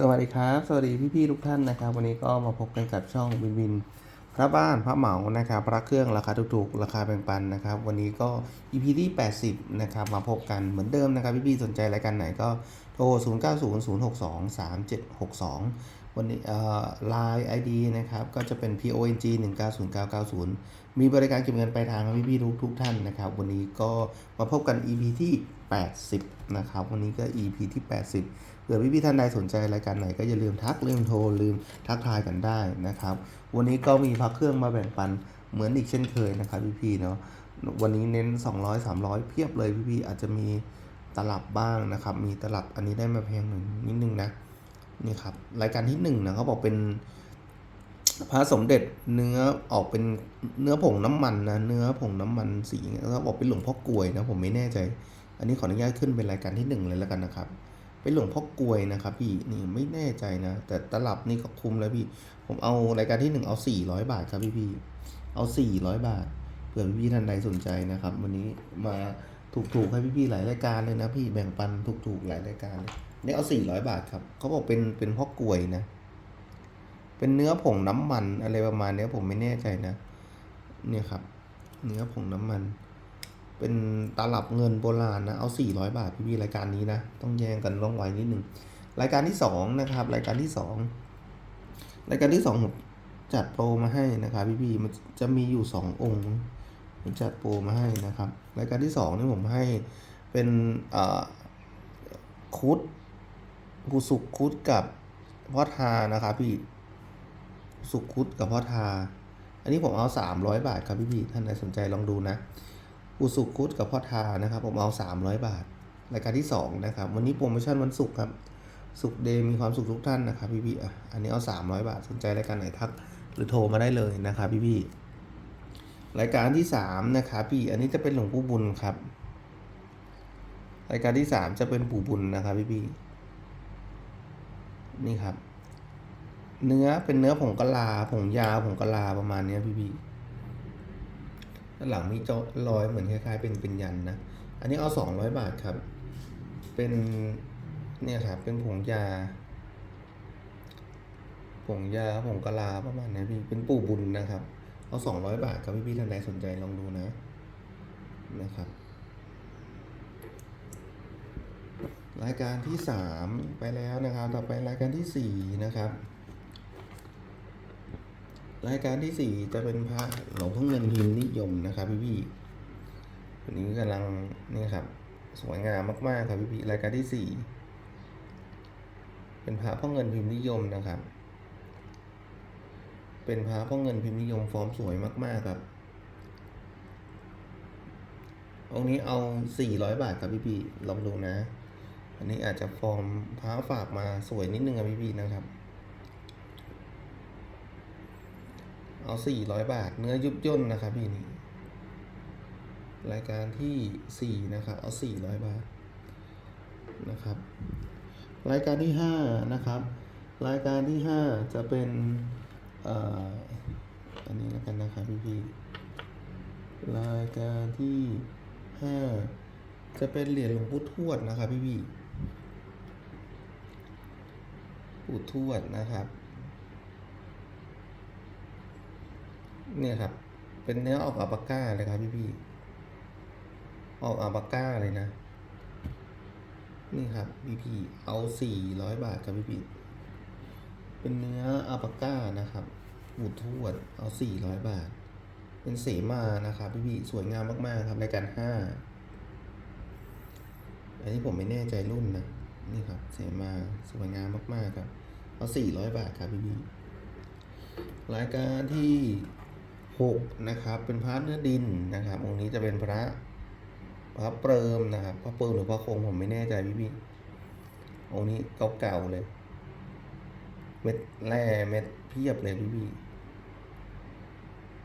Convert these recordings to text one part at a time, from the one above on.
สวัสดีครับ สวัสดีพี่ๆทุกท่านนะครับ วันนี้ก็มาพบกันกับช่องวินวิน พระบ้านพระเหมานะครับ พระเครื่องราคาถูกๆราคาแบ่งปันนะครับ วันนี้ก็ EP ที่ 80 นะครับ มาพบกันเหมือนเดิมนะครับ พี่ๆสนใจรายการไหนก็โทร 0 9 0 0 6 2 3 7 6 2 วันนี้เอ่อ Line ID นะครับ ก็จะเป็น PONG 190990 มีบริการเก็บเงินปลายทางครับพี่ๆทุกทุกท่านนะครับ วันนี้ก็มาพบกัน EP ที่ 80 นะครับ วันนี้ก็ EP ที่ 80 เผื่อพี่ๆท่านใดสนใจรายการไหนก็อย่าลืมทักลืมโทรลืมทักทายกันได้นะครับ วันนี้ก็มีพักเครื่องมาแบ่งปันเหมือนอีกเช่นเคยนะครับพี่ๆเนาะวันนี้เน้น 200 300 เพียบเลยพี่ๆอาจจะมีตลับบ้างนะครับ มีตลับอันนี้ได้มาแพงหนึ่งนิดนึงนะนี่ครับรายการที่หนึ่งนะเขาบอกเป็นพระสมเด็จเนื้อออกเป็นเนื้อผงน้ำมันนะเนื้อผงน้ำมันสีแล้วก็บอกเป็นหลวงพ่อกลวยนะผมไม่แน่ใจ อันนี้ขออนุญาตขึ้นเป็นรายการที่หนึ่งเลยแล้วกันนะครับ เป็นหลวงพ่อกลวยนะครับพี่นี่ไม่แน่ใจนะ แต่ตลับนี่ก็คุ้มแล้วพี่ ผมเอารายการที่หนึ่งเอาสี่ร้อยบาทครับพี่พี่เอาสี่ร้อยบาทเผื่อพี่ๆท่านใดสนใจนะครับ วันนี้มาถูกๆให้พี่พี่หลายรายการเลยนะพี่แบ่งปันถูกๆหลายรายการเนี่ยเอาสี่ร้อยบาทครับเขาบอกเป็นเป็นพ่อกลวยนะ เป็นเนื้อผงน้ำมันอะไรประมาณเนี้ยผมไม่แน่ใจนะ เนี่ยครับ เนื้อผงน้ำมัน เป็นตลับเงินโบราณนะ เอาสี่ร้อยบาท พี่ๆรายการนี้นะ ต้องแย่งกันต้องไว้นิดหนึ่ง รายการที่สองนะครับ รายการที่สองรายการที่สองผมจัดโปรมาให้นะครับพี่ๆมันจะมีอยู่สององค์ผมจัดโปรมาให้นะครับ รายการที่สองนี่ผมให้เป็นคุดกุสุกคุดกับพ่อทานะครับพี่สุคุดกับพ่อทา อันนี้ผมเอาสามร้อยบาทครับพี่พี่ท่านใดสนใจลองดูนะ อุสุคุดกับพ่อทานะครับ ผมเอาสามร้อยบาท รายการที่สองนะครับ วันนี้โปรโมชั่นวันศุกร์ครับ สุกร์เดย์มีความสุขทุกท่านนะครับพี่พี่อะอันนี้เอาสามร้อยบาท สนใจรายการไหนทัก หรือโทรมาได้เลยนะครับพี่พี่รายการที่สามนะครับพี่ อันนี้จะเป็นหลวงปู่บุญครับ รายการที่สามจะเป็นปู่บุญนะครับพี่พี่นี่ครับ เนื้อเป็นเนื้อผงกะลาผงยาผงกะลาประมาณนี้พี่พี่ ด้านหลังมีจาะรอยเหมือนคล้ายๆ เป็นเป็นยันนะ อันนี้เอาสองร้อยบาทครับ เป็นเนี่ยครับเป็นผงยา ผงยาผงกะลาประมาณนี้พี่เป็นปู่บุญนะครับ เอาสองร้อยบาทครับพี่พี่ๆท่านใดสนใจลองดูนะนะครับรายการที่สามไปแล้วนะครับ ต่อไปรายการที่สี่นะครับ รายการที่สี่จะเป็นพระหลวงพ่อเงินพิมพ์นิยมนะครับพี่พี่วันนี้กำลังนี่ครับสวยงามมากๆครับพี่พี่รายการที่สี่เป็นพระพ่อเงินพิมพ์นิยมนะครับ เป็นพระพ่อเงินพิมพ์นิยมฟอร์มสวยมากๆครับองค์นี้เอาสี่ร้อยบาทครับพี่พี่ลองดูนะ อันนี้อาจจะฟอร์มพระฝากมาสวยนิดนึงครับพี่พี่นะครับ เอาสี่ร้อยบาท เนื้อยุบย่นนะครับพี่นี่รายการที่สี่นะครับเอาสี่ร้อยบาทนะครับ รายการที่ห้านะครับ รายการที่ห้าจะเป็นอ,อันนี้แล้วกันนะครับพี่พี่ๆรายการที่ห้าจะเป็นเหรียญหลวงปู่ทวดนะครับพี่พี่ๆปู่ทวดนะครับ เนี่ยครับ เป็นเนื้อออกอัลปาก้าเลยครับพี่พี่ออกอัลปาก้าเลยนะ นี่ครับพี่พี่เอาสี่ร้อยบาทครับพี่พี่เป็นเนื้ออัลปาก้านะครับบูดทวดเอาสี่ร้อยบาท เป็นเสมานะครับพี่พี่สวยงามมากๆครับรายการห้าอันนี้ผมไม่แน่ใจรุ่นนะนี่ครับเสมาสวยงามมากๆครับเอาสี่ร้อยบาทครับพี่พี่รายการที่ หกนะครับเป็นพระเนื้อดินนะครับองค์นี้จะเป็นพระพระเปิมนะครับพระเปิมหรือพระคงผมไม่แน่ใจพี่พี่องค์นี้เก่าๆเลย เม็ดแร่เม็ดเพียบเลยพี่พี่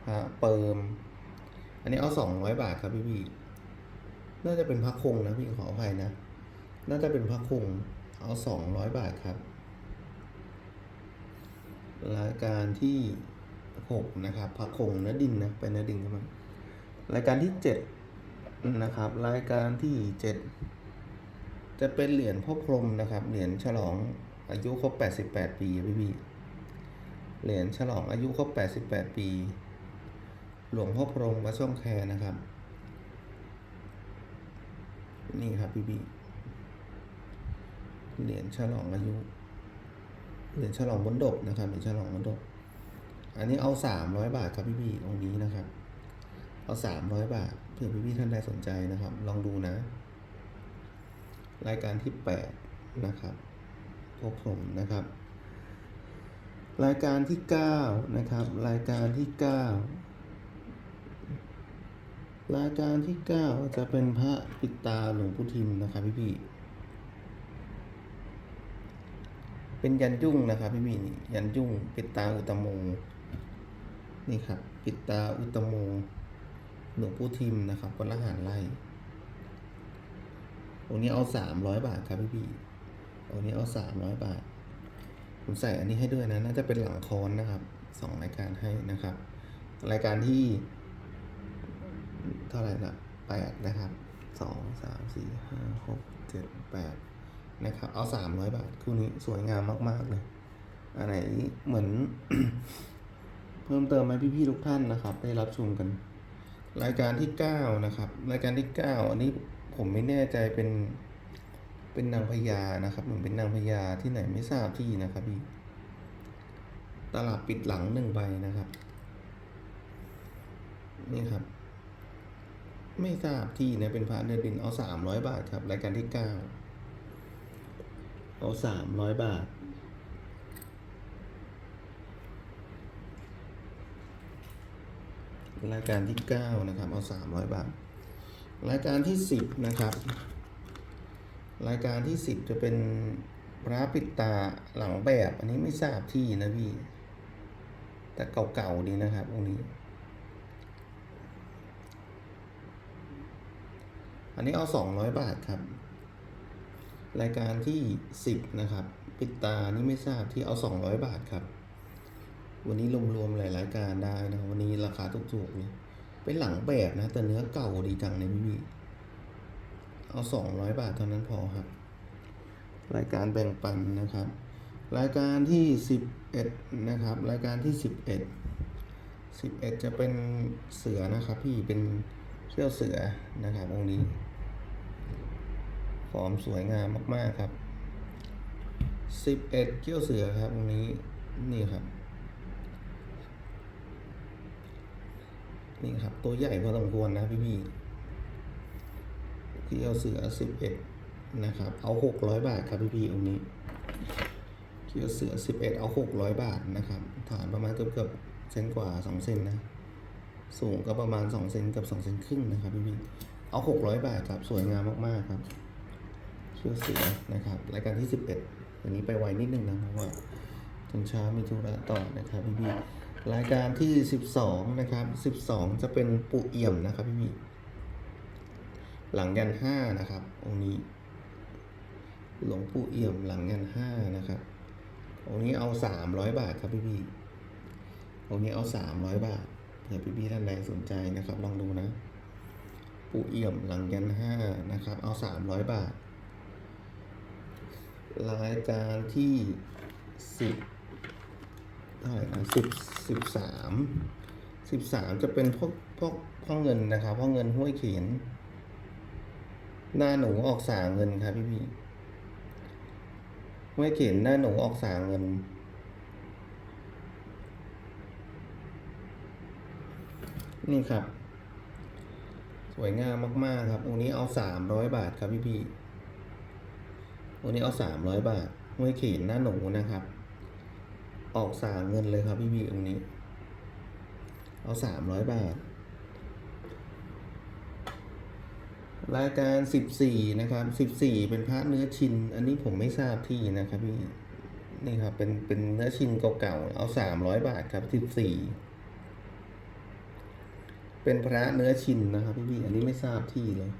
พระเปิม อันนี้เอาสองร้อยบาทครับพี่พี่น่าจะเป็นพระคงนะพี่ขออภัยนะ น่าจะเป็นพระคงเอาสองร้อยบาทครับรายการที่ หกนะครับพระคงเนื้อดินนะเป็นเนื้อดินครับรายการที่เจ็ดนะครับ รายการที่เจ็ดจะเป็นเหรียญพ่อพรมนะครับ เหรียญฉลองอายุครบแปดสิบแปดปีพี่พี่เหรียญฉลองอายุครบแปดสิบแปดปี หลวงพ่อพรมวัดช่องแคนะครับ นี่ครับพี่พี่เหรียญฉลองอายุ เหรียญฉลองบนดกนะครับเหรียญฉลองบนดก อันนี้เอาสามร้อยบาทครับพี่พี่องนี้นะครับ เอาสามร้อยบาทเผื่อพี่พี่ท่านใดสนใจนะครับ ลองดูนะ รายการที่แปดนะครับพบผมนะครับ รายการที่เก้านะครับ รายการที่เก้ารายการที่เก้าจะเป็นพระปิดตาหลวงพุทิมนะครับพี่พี่เป็นยันยุ่งนะครับพี่พี่นี่ยันยุ่งปิดตาอุตโมงค์ นี่ครับ ปิตาอุตโมหลวงพุทิมนะครับคนละหารไล่องนี้เอาสามร้อยบาทครับพี่พี่องนี้เอาสามร้อยบาท ผมใส่อันนี้ให้ด้วยนะ น่าจะเป็นหลังคอนนะครับสองรายการให้นะครับ รายการที่ เท่าไหร่ละแปดนะครับสองสามสี่ห้าหกเจ็ดแปดนะครับ เอาสามร้อยบาทคู่นี้สวยงามมาก ๆ เลย อันไหนเหมือน พิ่มเติมไหมพี่ๆทุกท่านนะครับ ได้รับชมกัน รายการที่เก้านะครับ รายการที่เก้าอันนี้ผมไม่แน่ใจเป็นเป็นนางพญานะครับเหมือนเป็นนางพญาที่ไหนไม่ทราบที่นะครับพี่ตลับปิดหลังหนึ่งใบนะครับ นี่ครับ ไม่ทราบที่นะเป็นพระเนื้อดินเอาสามร้อยบาทครับ รายการที่เก้าเอาสามร้อยบาท รายการที่เก้านะครับ เอาสามร้อยบาท รายการที่สิบนะครับ รายการที่สิบจะเป็นพระปิดตาหลังแบบ อันนี้ไม่ทราบที่นะพี่ แต่เก่าๆดีนะครับองค์นี้ อันนี้เอาสองร้อยบาทครับ รายการที่สิบนะครับ ปิดตานี่ไม่ทราบที่เอาสองร้อยบาทครับ วันนี้รวมๆหลายรายการได้นะครับวันนี้ราคาถูกๆเลยเป็นหลังแบบนะ แต่เนื้อเก่าดีจังเลยพี่พี่เอาสองร้อยบาทเท่านั้นพอครับ รายการแบ่งปันนะครับ รายการที่สิบเอ็ดนะครับ รายการที่สิบเอ็ดสิบเอ็ดจะเป็นเสือนะครับ พี่เป็นเขี้ยวเสือนะครับองค์นี้ฟอร์มสวยงามมาก ๆ ครับสิบเอ็ดเกี้ยวเสือครับตรงนี้ นี่ครับ นี่ครับ ตัวใหญ่พอสมควรนะพี่พี่เกี้ยวเสือสิบเอ็ดนะครับ เอาหกร้อยบาทครับพี่พี่องค์นี้เกี้ยวเสือสิบเอ็ดเอาหกร้อยบาทนะครับ ฐานประมาณเกือบเกือบเซนกว่าสองเซนนะ สูงก็ประมาณสองเซนกับสองเซนครึ่งนะครับพี่พี่เอาหกร้อยบาทครับสวยงามมากๆครับเชื่อเสือนะครับรายการที่สิบเอ็ดวันนี้ไปไวนิดนึงนะเพราะว่าจนเช้ามีธุระต่อนะครับพี่พี่ รายการที่สิบสองนะครับสิบสองจะเป็นปุเอี่ยมนะครับพี่พี่หลังยันห้านะครับ องค์นี้ หลวงปู่เอี่ยมหลังยันห้านะครับ องค์นี้เอาสามร้อยบาทครับพี่พี่องค์นี้เอาสามร้อยบาทเผื่อพี่พี่ท่านใดสนใจนะครับ ลองดูนะ ปูเอี่ยมหลังยันห้านะครับ เอาสามร้อยบาท รายการที่สิบ เท่าไหร่นะสิบสิบสามสิบสามจะเป็นพวกพวกพ่อเงินนะครับพ่อเงินห้วยเขียนหน้าหนูออกสาเงินครับพี่พี่ห้วยเขียนหน้าหนูออกสาเงินนี่ครับ สวยงามมาก ๆ ครับองค์นี้เอาสามร้อยบาทครับพี่พี่วันนี้เอาสามร้อยบาทห้วยเขียนหน้าหนูนะครับ ออกสามเงินเลยครับพี่พี่องนี้ เอาสามร้อยบาท รายการสิบสี่นะครับสิบสี่เป็นพระเนื้อชิน อันนี้ผมไม่ทราบที่นะครับพี่นี่ครับเป็นเป็นเนื้อชินเก่าๆเอาสามร้อยบาทครับสิบสี่เป็นพระเนื้อชินนะครับพี่พี่อันนี้ไม่ทราบที่เลย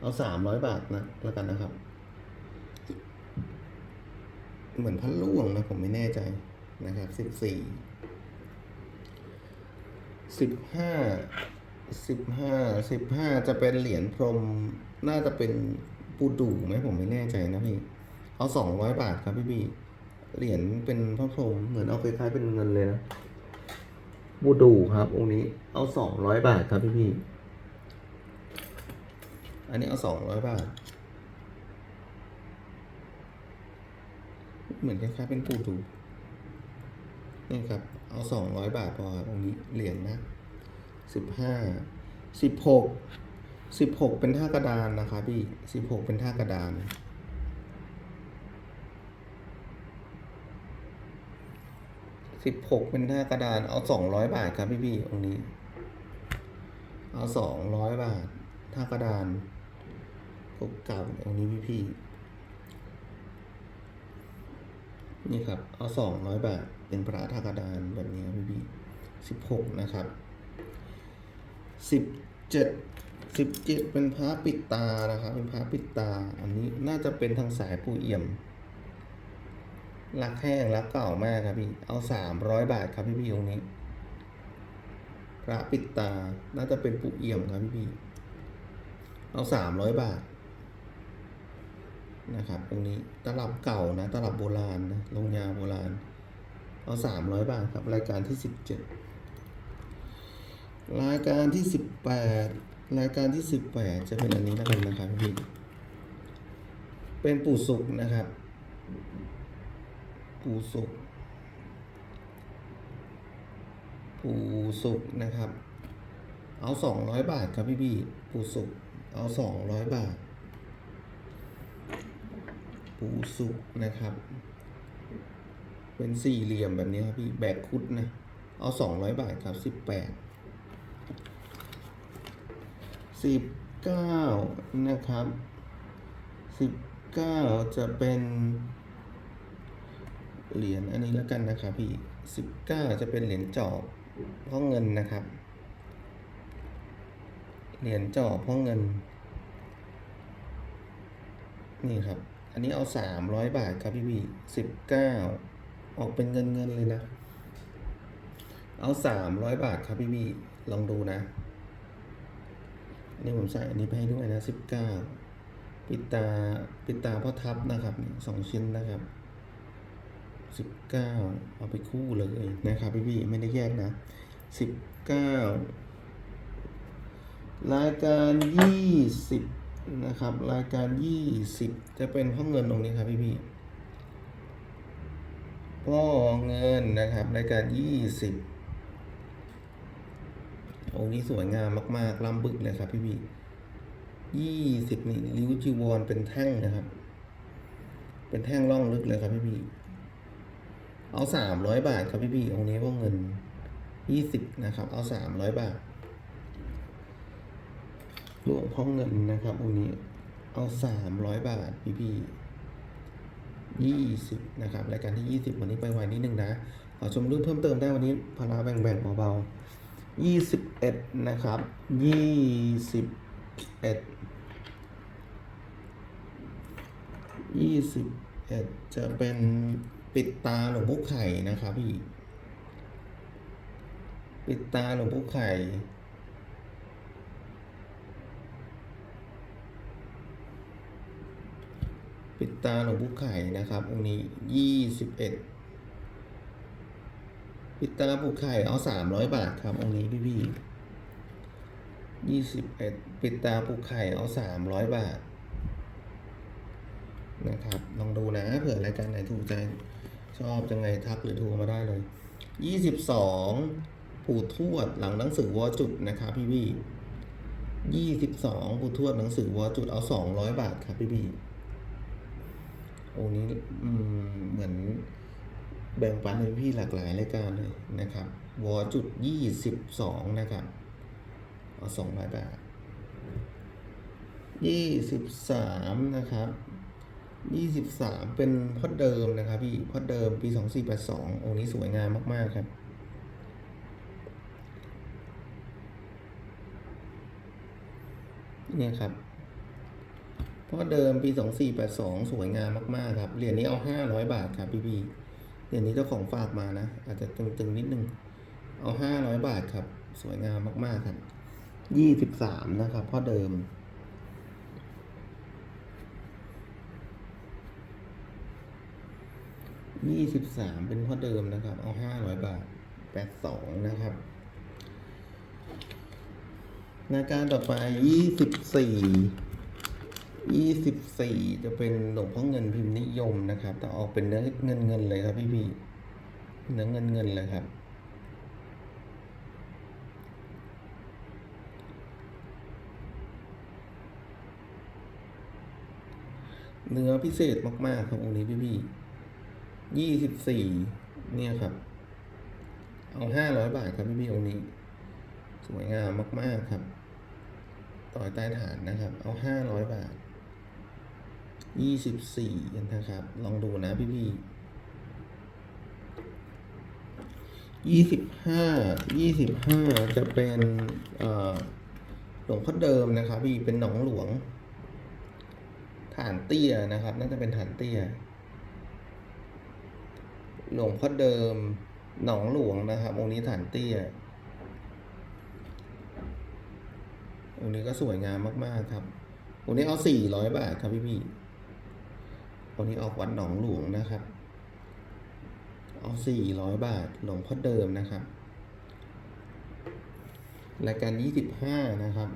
เอาสามร้อยบาทนะแล้วกันนะครับ เหมือนพันล่วงนะผมไม่แน่ใจ นะครับสิบสี่สิบห้าสิบห้าสิบห้าจะเป็นเหรียญพรมน่าจะเป็นปูดูไหมผมไม่แน่ใจนะพี่ เอาสองร้อยบาทครับพี่พี่เหรียญเป็นพระพรหมเหมือนเอาคล้ายๆเป็นเงินเลยนะบูดูครับ องค์นี้เอาสองร้อยบาทครับพี่พี่ อันนี้เอาสองร้อยบาท เหมือนคล้ายๆเป็นปูดู นี่ครับ เอาสองร้อยบาทพอครับองค์นี้เหรียญนะสิบห้าสิบหกสิบหกเป็นท่ากระดานนะครับพี่สิบหกเป็นท่ากระดานสิบหกเป็นท่ากระดานเอาสองร้อยบาทครับพี่พี่องค์นี้ เอาสองร้อยบาทท่ากระดานพบกับองค์นี้พี่พี่นี่ครับ เอาสองร้อยบาท เป็นพระท่ากดานแบบนี้ครับพี่พี่สิบหกนะครับสิบเจ็ดสิบเจ็ดเป็นพระปิดตานะครับ เป็นพระปิดตา อันนี้น่าจะเป็นทางสายปู่เอี่ยมรักแห้งรักเก่ามากครับพี่ เอาสามร้อยบาทครับพี่พี่องนี้ พระปิดตา น่าจะเป็นปู่เอี่ยมครับพี่พี่ เอาสามร้อยบาทนะครับตรงนี้ตลับเก่านะ ตลับโบราณนะลงยาโบราณ เอาสามร้อยบาทครับรายการที่สิบเจ็ดรายการที่สิบแปดรายการที่สิบแปดจะเป็นอันนี้แล้วกันนะครับพี่เป็นปู่สุกนะครับ ปู่สุกปู่สุกนะครับ เอาสองร้อยบาทครับพี่พี่ปู่สุกเอาสองร้อยบาท ปู่สุกนะครับ เป็นสี่เหลี่ยมแบบนี้ครับพี่แบกคุดนะเอาสองร้อยบาทครับสิบแปดสิบเก้านะครับสิบเก้าจะเป็นเหรียญอันนี้แล้วกันนะครับพี่สิบเก้าจะเป็นเหรียญจอบพ่อเงินนะครับ เหรียญจอบพ่อเงิน นี่ครับ อันนี้เอาสามร้อยบาทครับพี่พี่สิบเก้า ออกเป็นเงินเงินเลยนะ เอาสามร้อยบาทครับพี่พี่ลองดูนะอันนี้ผมใส่อันนี้ไปให้ด้วยนะสิบเก้าปิดตาปิดตาพ่อทับนะครับสองชิ้นนะครับสิบเก้าเอาไปคู่เลยนะครับพี่พี่ไม่ได้แยกนะสิบเก้ารายการยี่สิบนะครับ รายการยี่สิบจะเป็นห้องเงินตรงนี้ครับพี่พี่ ๆพ่อเงินนะครับรายการยี่สิบองค์นี้สวยงามมากๆล้ำบึกเลยครับ พี่พี่ยี่สิบนี่ริ้วจีวรเป็นแท่งนะครับ เป็นแท่งร่องลึกเลยครับพี่พี่เอาสามร้อยบาทครับพี่พี่องค์นี้ว่าเงินยี่สิบนะครับ เอาสามร้อยบาทหลวงพ่อเงินนะครับองค์นี้เอาสามร้อยบาทพี่พี่ ยี่สิบนะครับรายการที่ยี่สิบวันนี้ไปไวนิดนึงนะขอชมรูปเพิ่มเติมได้วันนี้พาราแบ่งๆเบาๆยี่สิบเอ็ดนะครับยี่สิบเอ็ดยี่สิบเอ็ดจะเป็นปิดตาหลวงพ่อไข่นะครับพี่ ปิดตาหลวงพ่อไข่ ปิดตาหลวงพ่ไข่นะครับองค์นี้ยี่สิบเอ็ดปิดตาผูกไข่เอาสามร้อยบาทครับองค์นี้พี่พี่ยี่สิบเอ็ดปิดตาผูกไข่เอาสามร้อยบาท นะครับ ลองดูนะเผื่อรายการไหนถูกใจ ชอบจังไงทักหรือโทรมาได้เลยยี่สิบสองปู่ทวดหลังหนังสือวอจุดนะครับพี่พี่ยี่สิบสองปู่ทวดหนังสือวอจุดเอาสองร้อยบาทครับพี่พี่ อ้นี้เหมือนแบ่งปันให้พี่หลากหลายรายการเลยนะครับวอจุดยี่สิบสองนะครับเอาสองร้อยบาทยี่สิบสามนะครับยี่สิบสามเป็นพ่อเดิมนะครับพี่พ่อเดิมปีสองสี่แปดสององค์นี้สวยงามมาก ๆ ครับเนี่ยครับ พ่อเดิมปีสองสี่แปดสองสวยงามมาก ๆ ครับ เหรียญนี้เอาห้าร้อยบาทครับพี่พี่เหรียญนี้เจ้าของฝากมานะ อาจจะตึง ๆ นิดนึง เอาห้าร้อยบาทครับ สวยงามมาก ๆ ครับยี่สิบสามนะครับพ่อเดิมยี่สิบสามเป็นพ่อเดิมนะครับ เอาห้าร้อยบาทแปดสองนะครับราการต่อไปยี่สิบสี่ ยี่สิบสี่จะเป็นหลวงพ่อเงินพิมพ์นิยมนะครับแต่ออกเป็นเนื้อเงินเงินเลยครับพี่พี่เนื้อเงินเงินเลยครับเนื้อพิเศษมาก ๆ ครับองค์นี้พี่พี่ยี่สิบสี่เนี่ยครับ เอาห้าร้อยบาทครับพี่พี่องค์นี้ สวยงามมาก ๆ ครับ ต่อยใต้ฐานนะครับ เอาห้าร้อยบาท ยี่สิบสี่นะครับ ลองดูนะพี่พี่ยี่สิบห้ายี่สิบห้าจะเป็นหลวงพ่อเดิมนะครับ พี่เป็นหนองหลวง ฐานเตี้ยนะครับ น่าจะเป็นฐานเตี้ย หลวงพ่อเดิม หนองหลวงนะครับองค์นี้ฐานเตี้ยองค์นี้ก็สวยงามมาก ๆ ครับ องค์นี้เอาสี่ร้อยบาทครับพี่พี่ ๆองค์นี้ออกวัดหนองหลวงนะครับ เอาสี่ร้อยบาทหลวงพ่อเดิมนะครับรายการยี่สิบห้านะครับ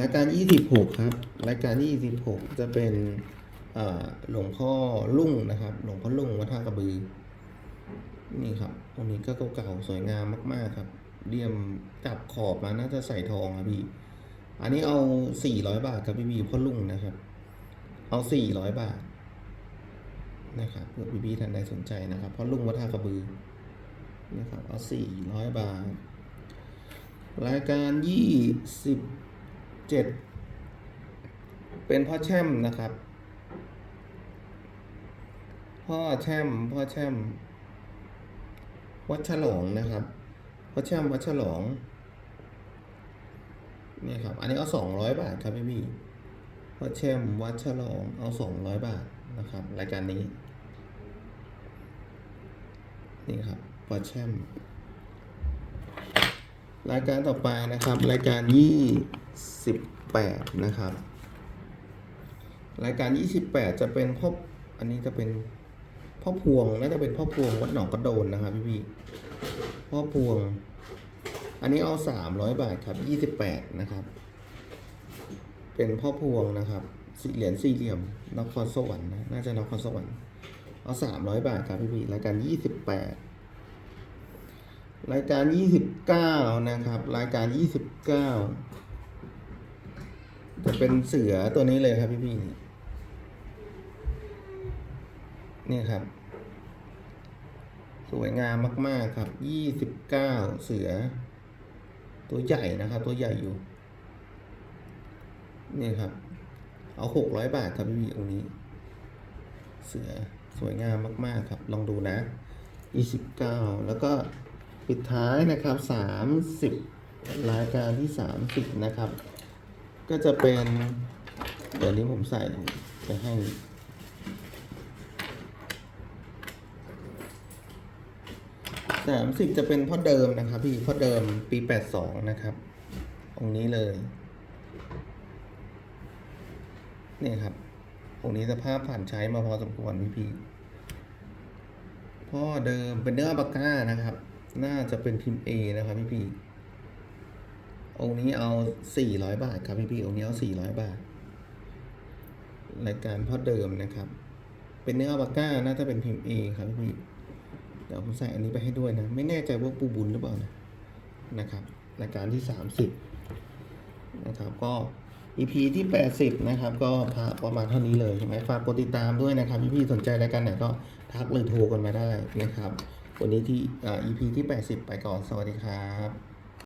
รายการ26ครับ รายการ26จะเป็นหลวงพ่อลุ่งนะครับ หลวงพ่อลุ่งวัดท่ากระบือ นี่ครับตรงนี้ก็เก่าๆสวยงามมาก ๆครับเลี่ยมจับขอบมาน่าจะใส่ทองครับพี่ อันนี้เอา400บาทครับพี่พี่พ่อลุ่งนะครับ เอา400บาท นะครับเพื่อพี่พี่ๆท่านใดสนใจนะครับพ่อลุงวัดท่ากระบือนะครับเอา400บาท รายการ27เป็นพ่อแช่มนะครับ พ่อแช่มพ่อแช่มวัดฉลองนะครับพ่อแช่มวัดฉลองเนี่ยครับ อันนี้เอาสองร้อยบาทครับพี่พี่พ่อแช่มวัดฉลองเอาสองร้อยบาทนะครับ รายการนี้ นี่ครับพ่อแช่มรายการต่อไปนะครับ รายการยี่สิบแปดนะครับ รายการยี่สิบแปดจะเป็นพ่ออันนี้จะเป็นพ่อพวงน่าจะเป็นพ่อพวงวัดหนองกระโดนนะครับพี่พี่พ่อพวง อันนี้เอาสามร้อยบาทครับยี่สิบแปดนะครับ เป็นพ่อพวงนะครับ สี่เหรียญสี่เหลี่ยมนครสวรรค์นะน่าจะนครสวรรค์ เอาสามร้อยบาทครับพี่พี่รายการยี่สิบแปดรายการ29นะครับ รายการ29จะเป็นเสือตัวนี้เลยครับพี่พี่นี่ครับ สวยงามมาก ๆครับ29เสือ ตัวใหญ่นะครับ ตัวใหญ่อยู่นี่ครับ เอา600บาทครับพี่พี่ๆองนี้ เสือ สวยงามมาก ๆ ครับ ลองดูนะ 29 แล้วก็ปิดท้ายนะครับ 30 รายการที่ 30 นะครับ ก็จะเป็น เดี๋ยวนี้ผมใส่จะให้30จะเป็นพ่อเดิมนะครับพี่พ่อเดิมปี82นะครับ องนี้เลยเนี่ยครับ องนี้สภาพผ่านใช้มาพอสมควรพี่พี่พ่อเดิมเป็นเนื้อปาก้านะครับ น่าจะเป็นพิมพ์ A นะครับพี่พี่องนี้เอาสี่ร้อยบาทครับพี่พี่องนี้เอาสี่ร้อยบาท รายการพ่อเดิมนะครับ เป็นเนื้อปาก้าน่าจะเป็นพิมพ์ A ครับพี่พี่เดี๋ยวผมใส่อันนี้ไปให้ด้วยนะ ไม่แน่ใจว่าปูบุญหรือเปล่านะนะครับ รายการที่สามสิบนะครับก็ EP ที่ 80 นะครับ ก็พาประมาณเท่านี้เลยใช่ไหมฝากกดติดตามด้วยนะครับพี่ๆสนใจรายการไหนก็ทักหรือโทรกันมาได้นะครับ วันนี้ที่อ่า EP ที่ 80 ไปก่อน สวัสดีครับ